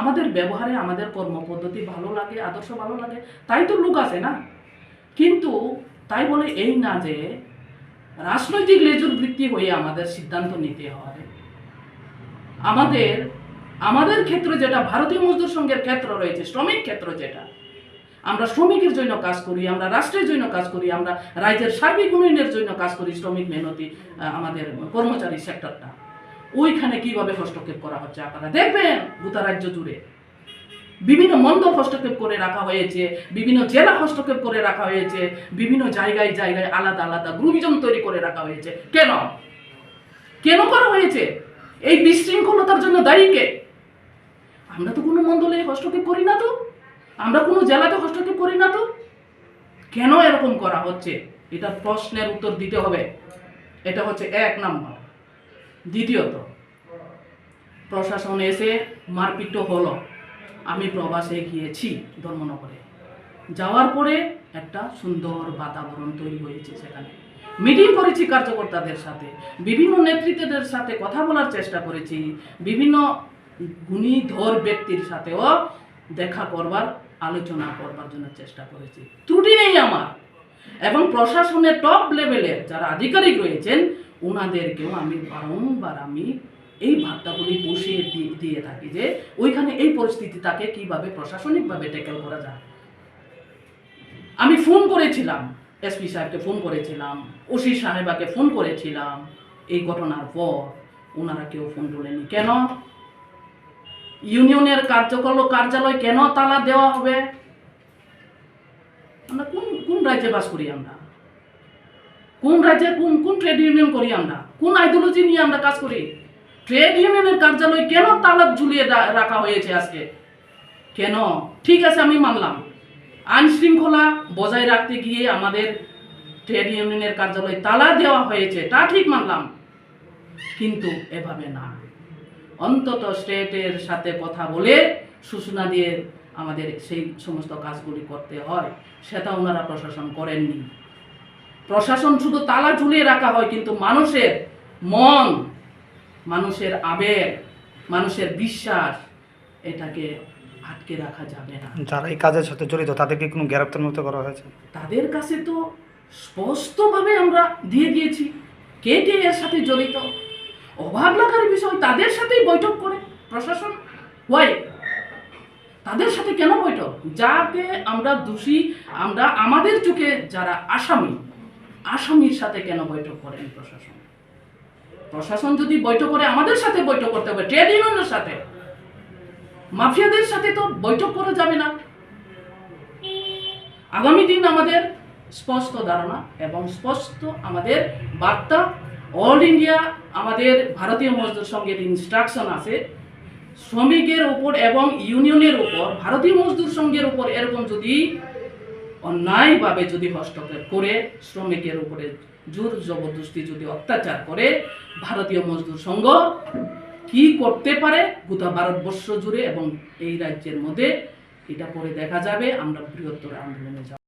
আমাদের ব্যবহারে আমাদের কর্মপদ্ধতি ভালো লাগে, আদর্শ ভালো লাগে, তাই তো লোক আছে না? কিন্তু তাই বলে এই না যে রাজনৈতিক লেজুর বৃত্তি হয়ে আমাদের সিদ্ধান্ত নিতে হয় আমাদের আমাদের ক্ষেত্রে যেটা, ভারতীয় মজদুর সংঘের ক্ষেত্র রয়েছে, শ্রমিক ক্ষেত্র যেটা। আমরা শ্রমিকের জন্য কাজ করি, আমরা রাষ্ট্রের জন্য কাজ করি, আমরা রাজ্যের সার্বিক উন্নয়নের জন্য কাজ করি, শ্রমিক মেহনতি আমাদের কর্মচারী সেক্টরটা ওইখানে কীভাবে হস্তক্ষেপ করা হচ্ছে আপনারা দেখবেন গোটা রাজ্য জুড়ে। বিভিন্ন মন্দ হস্তক্ষেপ করে রাখা হয়েছে, বিভিন্ন জেলা হস্তক্ষেপ করে রাখা হয়েছে, বিভিন্ন জায়গায় জায়গায় আলাদা আলাদা গ্রুপিজম তৈরি করে রাখা হয়েছে। কেন? কেন করা হয়েছে? এই বিশৃঙ্খলতার জন্য দায়ী কে? আমরা তো কোনো মণ্ডলে হস্তক্ষেপ করি না তো। আমরা কোনো জেলাতে হস্তক্ষেপ করি না তো। কেন এরকম করা হচ্ছে? এটা প্রশ্নের উত্তর দিতে হবে। এটা হচ্ছে এক নাম্বার। দ্বিতীয়ত, প্রশাসন এসে মারপিট হলো। আমি প্রবাসে গিয়েছি ধর্মনগরে। যাওয়ার পরে একটা সুন্দর বাতাবরণ তৈরি হয়েছে সেখানে। মিটিং করেছি কার্যকর্তাদের সাথে, বিভিন্ন নেতৃত্বদের সাথে কথা বলার চেষ্টা করেছি, বিভিন্ন গুণীধর ব্যক্তির সাথেও দেখা করবার, আলোচনা করবার জন্য চেষ্টা করেছি। ত্রুটি নেই আমার। এবং প্রশাসনের টপ লেভেলের যারা আধিকারিক রয়েছেন ওনাদেরকেও আমি বারংবার আমি এই বার্তাগুলি বসিয়ে দিয়ে দিয়ে থাকি যে ওইখানে এই পরিস্থিতি তাকে কীভাবে প্রশাসনিকভাবে ট্যাকেল করা যায়। আমি ফোন করেছিলাম এসপি সাহেবকে ফোন করেছিলাম ওসি সাহেবাকে ফোন করেছিলাম, এই ঘটনার পর ওনারা কেউ ফোন তোলেনি। কেন? ইউনিয়নের কার্যকর কার্যালয় কেন তালা দেওয়া হবে? আমরা কোন কোন রাজ্যে বাস করি আমরা? কোন রাজ্যে কোন কোন ট্রেড ইউনিয়ন করি আমরা? কোন আইডিওলজি নিয়ে আমরা কাজ করি? ট্রেড ইউনিয়নের কার্যালয় কেন তালা ঝুলিয়ে রাখা হয়েছে আজকে? কেন? ঠিক আছে, আমি মানলাম। আইন শৃঙ্খলা বজায় রাখতে গিয়ে আমাদের ট্রেড ইউনিয়নের কার্যালয় তালা দেওয়া হয়েছে, তা ঠিক মানলাম। কিন্তু এভাবে না। অন্তত স্টেটের সাথে কথা বলে সূচনা দিয়ে আমাদের সেই সমস্ত কাজগুলি করতে হয়, সেটা ওনারা প্রশাসন করেননি। প্রশাসন শুধু তালা ঝুলিয়ে রাখা হয় কিন্তু মানুষের মন মানুষের আবেগ মানুষের বিশ্বাস এটাকে আটকে রাখা যাবে না। যারা এই কাজের সাথে জড়িত তাদেরকে কোনো গ্রেপ্তার মুক্ত করা হয়েছে? তাদের কাছে তো স্পষ্টভাবে আমরা দিয়ে দিয়েছি কে কে এর সাথে জড়িত। অভাব লাগার বিষয় তাদের সাথেই বৈঠক করে প্রশাসন। ওয়াই তাদের সাথে কেন বৈঠক? যাকে আমরা দোষী আমরা আমাদের চোখে যারা আসামি আসামির সাথে কেন বৈঠক করেন প্রশাসন? প্রশাসন যদি বৈঠক করে আমাদের সাথে বৈঠক করতে হবে, ট্রেড ইউনিয়নের সাথে। মাফিয়াদের সাথে তো বৈঠক করা যাবে না। আগামী দিন আমাদের স্পষ্ট ধারণা এবং স্পষ্ট আমাদের বার্তা, অল ইন্ডিয়া, আমাদের ভারতীয় মজদুর সংঘের ইনস্ট্রাকশন আছে। শ্রমিকের উপর এবং ইউনিয়নের উপর, ভারতীয় মজদুর সংঘের উপর এরকম যদি অন্যায়ভাবে যদি হস্তক্ষেপ করে, শ্রমিকের উপরে জোর জবরদস্তি যদি অত্যাচার করে, ভারতীয় মজদুর সংঘ কি করতে পারে গোটা ভারতবর্ষ জুড়ে এবং এই রাজ্যের মধ্যে? এটা পরে দেখা যাবে। আমরা বৃহত্তর আন্দোলনে যাব।